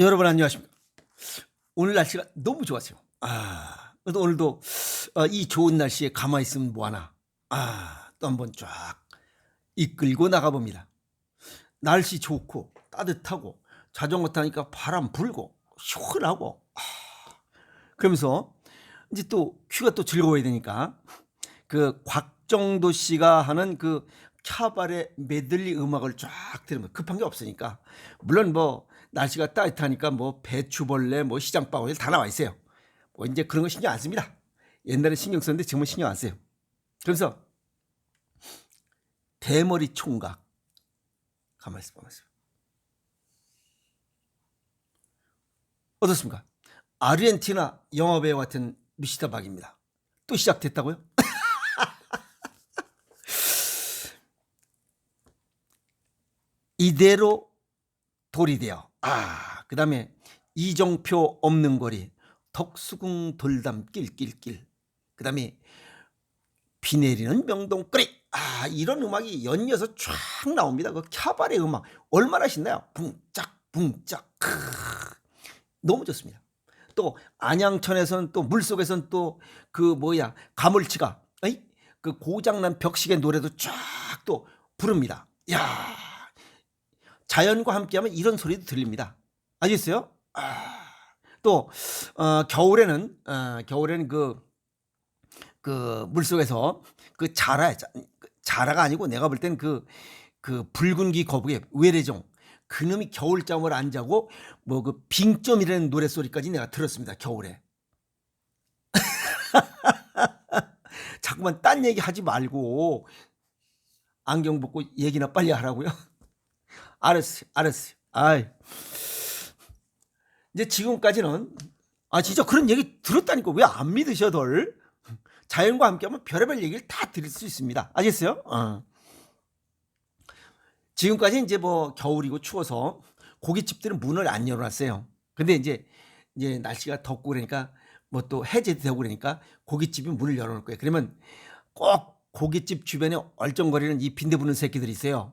여러분 안녕하십니까. 오늘 날씨가 너무 좋았어요. 아, 그래도 오늘도 어, 이 좋은 날씨에 가만히 있으면 뭐하나. 아, 또 한번 쫙 이끌고 나가봅니다. 날씨 좋고 따뜻하고 자전거 타니까 바람 불고 시원하고 아, 그러면서 이제 또 큐가 또 즐거워야 되니까 그 곽정도 씨가 하는 그 캬바레 메들리 음악을 쫙 들으면 급한 게 없으니까 물론 뭐 날씨가 따뜻하니까 뭐 배추벌레 뭐 시장바구니 다 나와 있어요. 뭐 이제 그런 거 신경 안 씁니다. 옛날에 신경 썼는데 지금은 신경 안 써요. 그래서 대머리 총각 가만히 있어 가만히 있어. 어떻습니까? 아르헨티나 영화배우 같은 미시다 박입니다. 또 시작됐다고요? 이대로 돌이 되어. 아. 그다음에 이정표 없는 거리 덕수궁 돌담 낄낄낄. 그다음에 비 내리는 명동거리. 아 이런 음악이 연이어서 쫙 나옵니다. 그 캬바레 음악. 얼마나 신나요? 붕짝 붕짝. 크 너무 좋습니다. 또 안양천에서는 또 물속에서는 또 그 뭐야 가물치가 에이? 그 고장난 벽식의 노래도 쫙 또 부릅니다. 야 자연과 함께하면 이런 소리도 들립니다. 아시겠어요? 아, 또 어, 겨울에는 어, 겨울에는 그, 그 물속에서 그 자라 자라가 아니고 내가 볼 땐 그 그 붉은기 거북이 외래종 그놈이 겨울잠을 안 자고 뭐 그 빙점이라는 노래 소리까지 내가 들었습니다 겨울에 자꾸만 딴 얘기 하지 말고 안경 벗고 얘기나 빨리 하라고요. 알았어요. 알았어요. 아이. 이제 지금까지는 아 진짜 그런 얘기 들었다니까 왜 안 믿으셔들? 자연과 함께하면 별의별 얘기를 다 들을 수 있습니다. 아셨어요? 어. 지금까지 이제 뭐 겨울이고 추워서 고깃집들은 문을 안 열어놨어요. 근데 이제 이제 날씨가 덥고 그러니까 뭐 또 해제도 되고 그러니까 고깃집이 문을 열어놓을 거예요. 그러면 꼭 고깃집 주변에 얼쩡거리는 이 빈대 부는 새끼들이 있어요.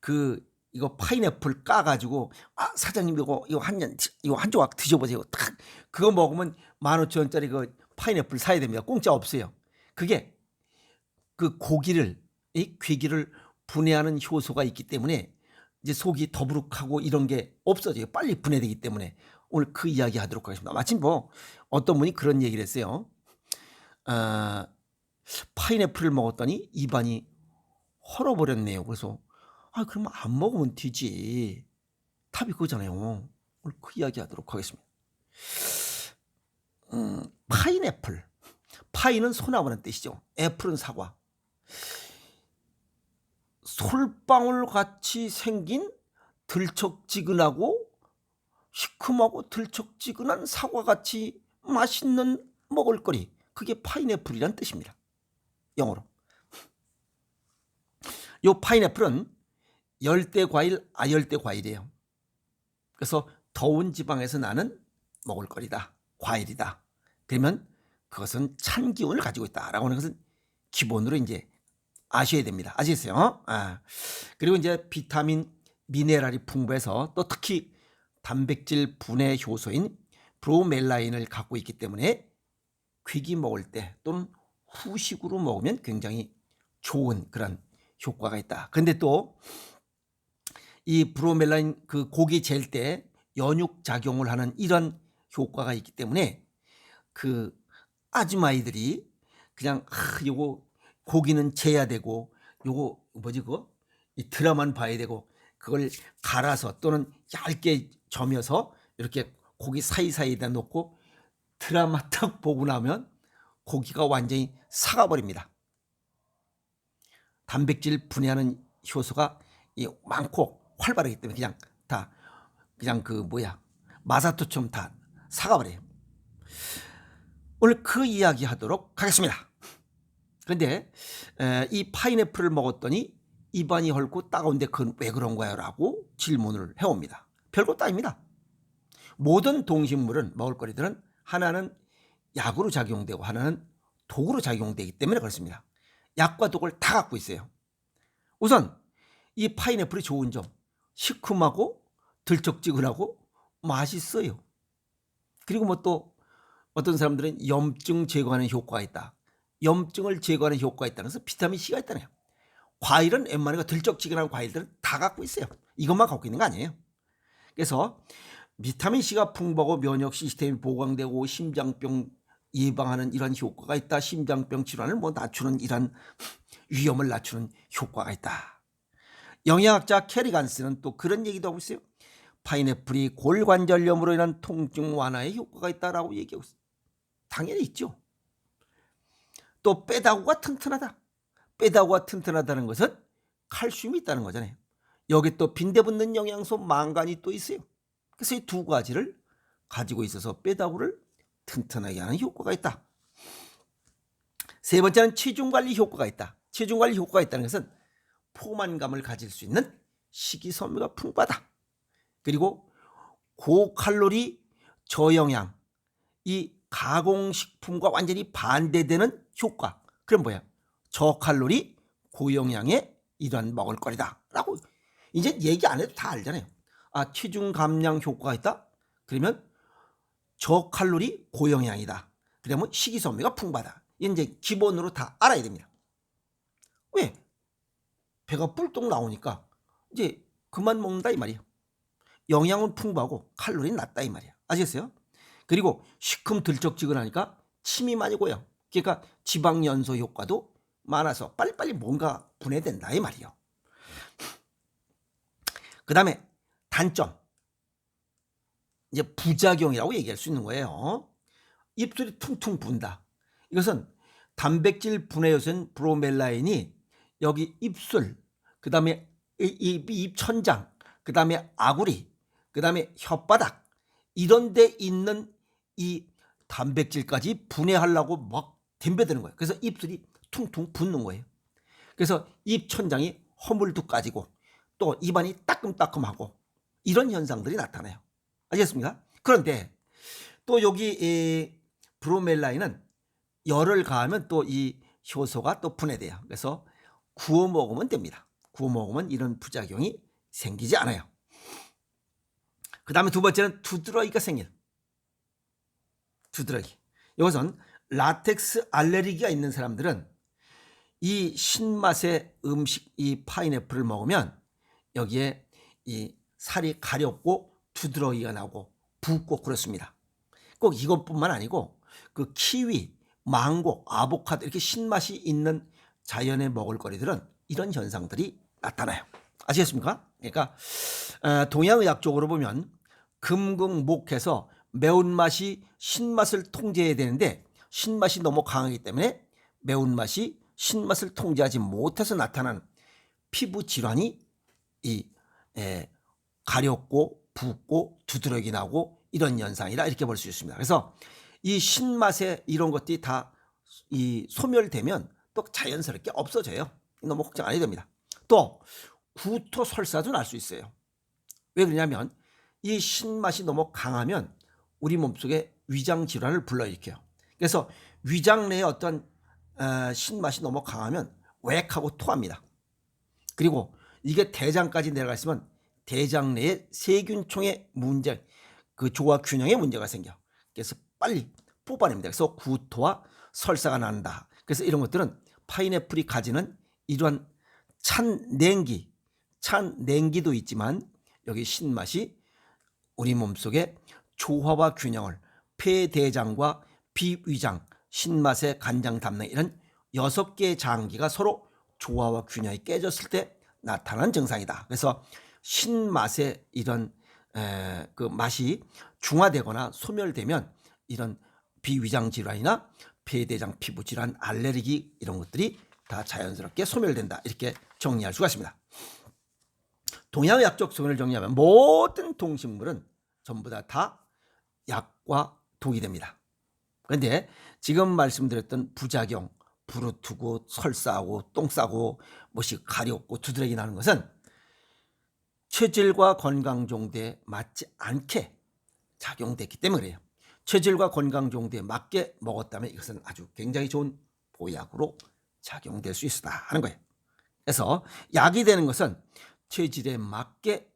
그 이거 파인애플 까가지고 아 사장님 이거 이거 한년 이거 한 조각 드셔보세요. 탁 그거 먹으면 만 오천 원짜리 그 파인애플 사야 됩니다. 공짜 없어요. 그게 그 고기를 이 괴기를 분해하는 효소가 있기 때문에 이제 속이 더부룩하고 이런 게 없어져요. 빨리 분해되기 때문에 오늘 그 이야기 하도록 하겠습니다. 마침 뭐 어떤 분이 그런 얘기를 했어요. 아, 파인애플을 먹었더니 입안이 헐어버렸네요. 그래서 아, 그러면 안 먹으면 되지. 답이 그거잖아요. 오늘 그 이야기 하도록 하겠습니다. 음, 파인애플. 파이는 소나무는 뜻이죠. 애플은 사과. 솔방울 같이 생긴 들쩍지근하고 시큼하고 들쩍지근한 사과같이 맛있는 먹을거리. 그게 파인애플이란 뜻입니다. 영어로. 요 파인애플은 열대 과일, 아열대 과일이에요. 그래서 더운 지방에서 나는 먹을 거리다. 과일이다. 그러면 그것은 찬 기운을 가지고 있다라고 하는 것은 기본으로 이제 아셔야 됩니다. 아시겠어요? 아. 그리고 이제 비타민, 미네랄이 풍부해서 또 특히 단백질 분해 효소인 브로멜라인을 갖고 있기 때문에 귀기 먹을 때 또는 후식으로 먹으면 굉장히 좋은 그런 효과가 있다. 근데 또 이 브로멜라인 그 고기 젤 때 연육 작용을 하는 이런 효과가 있기 때문에 그 아줌마이들이 그냥 아 요거 고기는 재야 되고 요거 뭐지 그거 이 드라마는 봐야 되고 그걸 갈아서 또는 얇게 점여서 이렇게 고기 사이사이에다 놓고 드라마 딱 보고 나면 고기가 완전히 사가버립니다. 단백질 분해하는 효소가 이 많고 활발하기 때문에 그냥 다 그냥 그 뭐야 마사토처럼 다 사가버려요. 오늘 그 이야기 하도록 하겠습니다. 에, 이 파인애플을 먹었더니 입안이 헐고 따가운데 그건 왜 그런 거야? 라고 질문을 해옵니다. 별것도 아닙니다. 모든 동식물은 먹을거리들은 하나는 약으로 작용되고 하나는 독으로 작용되기 때문에 그렇습니다. 약과 독을 다 갖고 있어요. 우선 이 파인애플이 좋은 점 시큼하고 들쩍지근하고 맛있어요. 그리고 뭐 또 어떤 사람들은 염증 제거하는 효과가 있다. 염증을 제거하는 효과가 것은 비타민 C가 있다네요. 과일은 웬만한 들쩍지근한 과일들은 다 갖고 있어요. 이것만 갖고 있는 거 아니에요. 그래서 비타민 C가 풍부하고 면역 시스템이 보강되고 심장병 예방하는 이런 효과가 있다. 심장병 질환을 뭐 낮추는 이런 위험을 낮추는 효과가 있다. 영양학자 캐리간스는 또 그런 얘기도 하고 있어요. 파인애플이 골관절염으로 인한 통증 완화에 효과가 있다라고 얘기하고 있어요. 당연히 있죠. 또 빼다구가 튼튼하다. 빼다구가 튼튼하다는 것은 칼슘이 있다는 거잖아요. 여기 또 빈대붙는 영양소 망간이 또 있어요. 그래서 이 두 가지를 가지고 있어서 빼다구를 튼튼하게 하는 효과가 있다. 세 번째는 체중 관리 효과가 있다. 체중 관리 효과가 있다는 것은 포만감을 가질 수 있는 식이섬유가 풍부하다. 그리고 고칼로리 저영양 이 가공식품과 완전히 반대되는 효과. 그럼 뭐야? 저칼로리 고영양의 이러한 먹을거리다라고 이제 얘기 안 해도 다 알잖아요. 아 체중 감량 효과가 있다. 그러면 저칼로리 고영양이다. 그러면 식이섬유가 풍부하다. 이제 기본으로 다 알아야 됩니다. 왜? 배가 뿔떡 나오니까 이제 그만 먹는다 이 말이에요. 영양은 풍부하고 칼로리는 낮다 이 말이야. 아시겠어요? 그리고 시큼 들쩍지근하니까 침이 많이 고요. 그러니까 지방 연소 효과도 많아서 빨리빨리 뭔가 분해된다 이 말이에요. 그 다음에 단점 이제 부작용이라고 얘기할 수 있는 거예요. 입술이 퉁퉁 분다. 이것은 단백질 분해 요소인 브로멜라인이 여기 입술, 그 다음에 입, 입 천장, 그 다음에 아구리, 그 다음에 혓바닥 이런 데 있는 이 단백질까지 분해하려고 막 덤벼드는 거예요. 그래서 입술이 퉁퉁 붓는 거예요. 그래서 입 천장이 허물도 까지고 또 입안이 따끔따끔하고 이런 현상들이 나타나요. 아시겠습니까? 그런데 또 여기 이 브로멜라인은 열을 가하면 또 이 효소가 또 분해돼요. 그래서 구워 먹으면 됩니다. 구워 먹으면 이런 부작용이 생기지 않아요. 그 다음에 두 번째는 두드러기가 생길. 두드러기. 이것은 라텍스 알레르기가 있는 사람들은 이 신맛의 음식, 이 파인애플을 먹으면 여기에 이 살이 가렵고 두드러기가 나고 붓고 그렇습니다. 꼭 이것뿐만 아니고 그 키위, 망고, 아보카도 이렇게 신맛이 있는 자연의 먹을거리들은 이런 현상들이 나타나요. 아시겠습니까? 그러니까 어, 동양의학적으로 보면 금극목해서 매운맛이 신맛을 통제해야 되는데 신맛이 너무 강하기 때문에 매운맛이 신맛을 통제하지 못해서 나타난 피부 질환이 이 에, 가렵고 붓고 두드러기 나고 이런 현상이라 이렇게 볼 수 있습니다. 그래서 이 신맛에 이런 것들이 다 이 소멸되면 또 자연스럽게 없어져요. 너무 걱정 안 해도 됩니다. 또 구토 설사도 날 수 있어요. 왜 그러냐면 이 신맛이 너무 강하면 우리 몸속에 위장 질환을 불러일으켜요. 그래서 위장 내에 어떤 어, 신맛이 너무 강하면 웩하고 토합니다. 그리고 이게 대장까지 내려가 있으면 대장 내에 세균총의 문제, 그 조화 균형에 문제가 생겨. 그래서 빨리 뽑아냅니다. 그래서 구토와 설사가 난다. 그래서 이런 것들은 파인애플이 가지는 이러한 찬 냉기, 찬 냉기도 있지만 여기 신맛이 우리 몸속에 조화와 균형을 폐대장과 비위장, 신맛의 간장 담능 이런 여섯 개의 장기가 서로 조화와 균형이 깨졌을 때 나타나는 증상이다. 그래서 신맛의 이런 에, 그 맛이 중화되거나 소멸되면 이런 비위장 질환이나 폐대장 피부 질환, 알레르기 이런 것들이 다 자연스럽게 소멸된다. 이렇게 정리할 수가 있습니다. 동양의학적 성을 정리하면 모든 동식물은 전부 다, 다 약과 독이 됩니다. 그런데 지금 말씀드렸던 부작용, 부르트고 설사하고 똥 싸고 뭐시 가렵고 두드러기 나는 것은 체질과 건강 정도에 맞지 않게 작용됐기 때문에 그래요. 체질과 건강 정도에 맞게 먹었다면 이것은 아주 굉장히 좋은 보약으로 작용될 수 있다 하는 거예요. 그래서 약이 되는 것은 체질에 맞게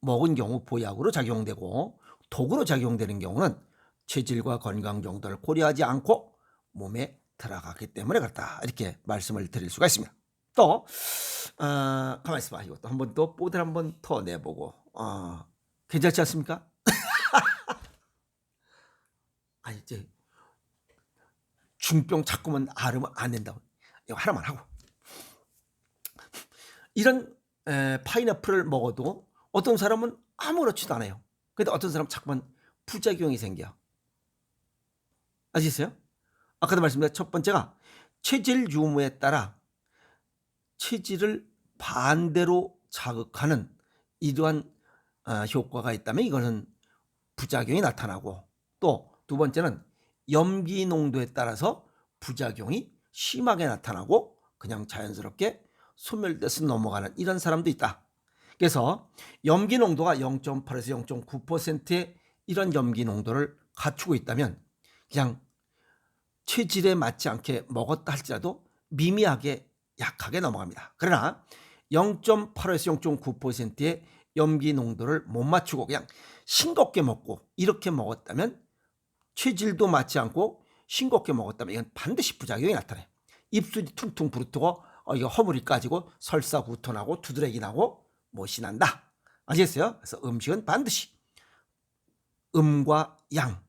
먹은 경우 보약으로 작용되고 독으로 작용되는 경우는 체질과 건강 정도를 고려하지 않고 몸에 들어가기 때문에 그렇다 이렇게 말씀을 드릴 수가 있습니다. 또 어, 가만 있어봐 이것도 한번 또 뽀들 한 번 더 내보고 어, 괜찮지 않습니까? 아 이제 중병 자꾸만 앓으면 안 된다고 이거 하나만 하고 이런 에, 파인애플을 먹어도 어떤 사람은 아무렇지도 않아요. 근데 어떤 사람은 자꾸만 부작용이 생겨. 아시겠어요? 아까도 말씀드린 첫 번째가 체질 유무에 따라 체질을 반대로 자극하는 이러한 어, 효과가 있다면 이거는 부작용이 나타나고 또 두 번째는 염기 농도에 따라서 부작용이 심하게 나타나고 그냥 자연스럽게 소멸돼서 넘어가는 이런 사람도 있다. 그래서 염기 농도가 0.8에서 0.9%의 이런 염기 농도를 갖추고 있다면 그냥 체질에 맞지 않게 먹었다 할지라도 미미하게 약하게 넘어갑니다. 그러나 0.8에서 0.9%의 염기 농도를 못 맞추고 그냥 싱겁게 먹고 이렇게 먹었다면 체질도 맞지 않고 싱겁게 먹었다면 이건 반드시 부작용이 나타나요. 입술이 퉁퉁 부르트고 어, 이거 허물이 까지고 설사 구토나고 두드러기 나고 못이 난다. 아시겠어요? 그래서 음식은 반드시 음과 양,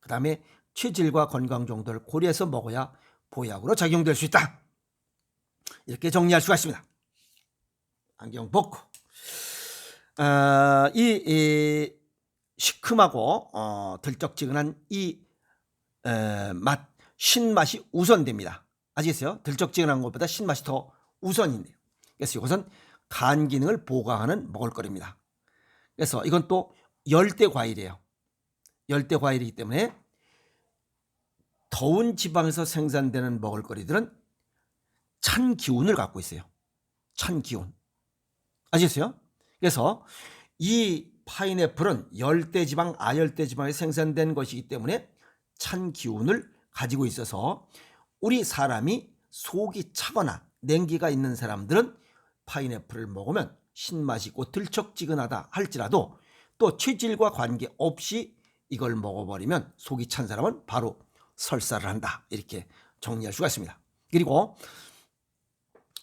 그 다음에 체질과 건강 정도를 고려해서 먹어야 보약으로 작용될 수 있다. 이렇게 정리할 수가 있습니다. 안경 벗고 어, 이, 이 시큼하고 어, 들쩍지근한 이 에, 맛, 신맛이 우선됩니다. 아시겠어요? 들쩍지근한 것보다 신맛이 더 우선인데요. 그래서 이것은 간 기능을 보강하는 먹을거리입니다. 그래서 이건 또 열대 과일이에요. 열대 과일이기 때문에 더운 지방에서 생산되는 먹을거리들은 찬 기운을 갖고 있어요. 찬 기운. 아시겠어요? 그래서 이 파인애플은 열대 지방, 아열대 지방에 생산된 것이기 때문에 찬 기운을 가지고 있어서 우리 사람이 속이 차거나 냉기가 있는 사람들은 파인애플을 먹으면 신맛이 있고 들쩍지근하다 할지라도 또 체질과 관계없이 이걸 먹어버리면 속이 찬 사람은 바로 설사를 한다. 이렇게 정리할 수가 있습니다. 그리고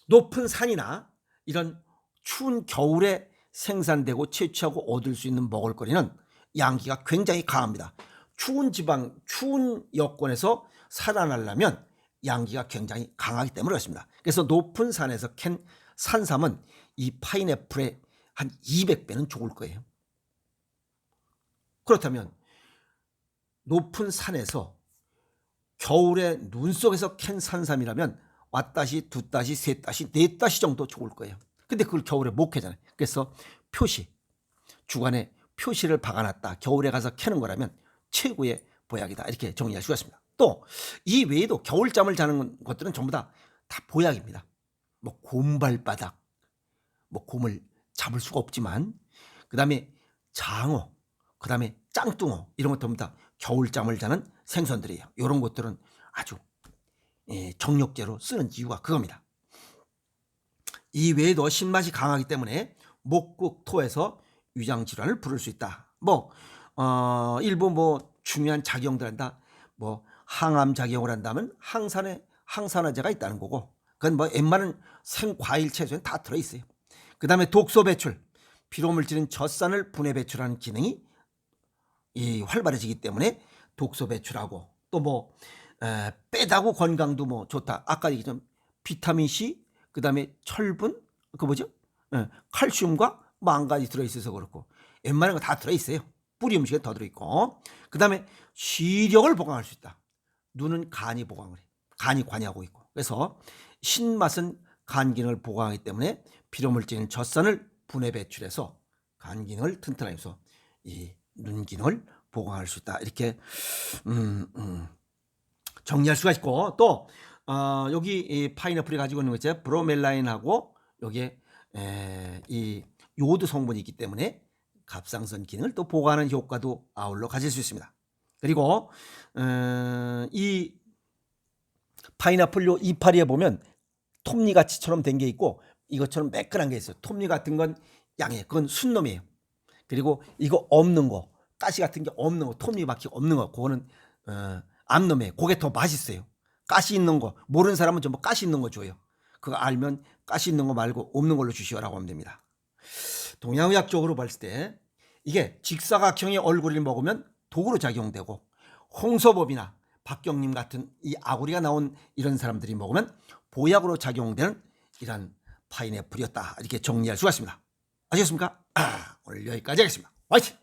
높은 산이나 이런 추운 겨울에 생산되고 채취하고 얻을 수 있는 먹을거리는 양기가 굉장히 강합니다. 추운 지방, 추운 여건에서 살아나려면 양기가 굉장히 강하기 때문에 그렇습니다. 그래서 높은 산에서 캔 산삼은 이 파인애플의 한 200배는 좋을 거예요. 그렇다면 높은 산에서 겨울에 눈 속에서 캔 산삼이라면 왔다시 두다시 셋다시 넷다시 정도 좋을 거예요. 근데 그걸 겨울에 못 캐잖아요. 그래서 표시 주간에 표시를 박아놨다. 겨울에 가서 캐는 거라면 최고의 보약이다. 이렇게 정리할 수가 있습니다. 또 이 외에도 겨울잠을 자는 것들은 전부 다 다 보약입니다. 뭐 곰발바닥, 뭐 곰을 잡을 수가 없지만 그 다음에 장어, 그 다음에 짱뚱어 이런 것 전부 다 겨울잠을 자는 생선들이에요. 이런 것들은 아주 예, 정력제로 쓰는 이유가 그겁니다. 이 외에도 신맛이 강하기 때문에 목국 토에서 위장 질환을 부를 수 있다. 뭐 어, 일부 뭐 중요한 작용들 한다. 뭐 항암 작용을 한다면 항산에 항산화제가 있다는 거고 그건 뭐 웬만한 생과일 채소에 다 들어 있어요. 그다음에 독소 배출, 피로 물질인 젖산을 분해 배출하는 기능이 이 활발해지기 때문에 독소 배출하고 또뭐 빼다고 건강도 뭐 좋다. 아까 얘기했던 비타민 C, 그 다음에 철분, 그 뭐죠? 에, 칼슘과 망가지 들어 있어서 그렇고 웬만한 거 다 들어 있어요. 뿌리 음식에 더 들어 있고 그 다음에 시력을 보강할 수 있다. 눈은 간이 보강을 해. 간이 관여하고 있고. 그래서 신맛은 간 기능을 보강하기 때문에 피로 물질인 젖산을 분해 배출해서 간 기능을 튼튼하면서 이 눈 기능을 보강할 수 있다. 이렇게 음, 음, 정리할 수가 있고 또 어, 여기 이 파인애플이 가지고 있는 거 있죠. 브로멜라인하고 여기에 에, 이 요오드 성분이 있기 때문에 갑상선 기능을 또 보강하는 효과도 아울러 가질 수 있습니다. 그리고 어, 이 파인애플 요 이파리에 보면 톱니 같이처럼 된 게 있고 이것처럼 매끈한 게 있어요. 톱니 같은 건 양해, 그건 순놈이에요. 그리고 이거 없는 거 가시 같은 게 없는 거, 톱니 바퀴 없는 거, 그거는 어, 암놈에 그게 더 맛있어요. 가시 있는 거 모르는 사람은 전부 가시 있는 거 줘요. 그거 알면 가시 있는 거 말고 없는 걸로 주시오라고 하면 됩니다. 동양의학 적으로 봤을 때 이게 직사각형의 얼굴을 먹으면 독으로 작용되고 홍서법이나 박경림 같은 이 아구리가 나온 이런 사람들이 먹으면 보약으로 작용되는 이런 파인애플이었다 이렇게 정리할 수가 있습니다. 아시겠습니까? 아, 오늘 여기까지 하겠습니다. 화이팅!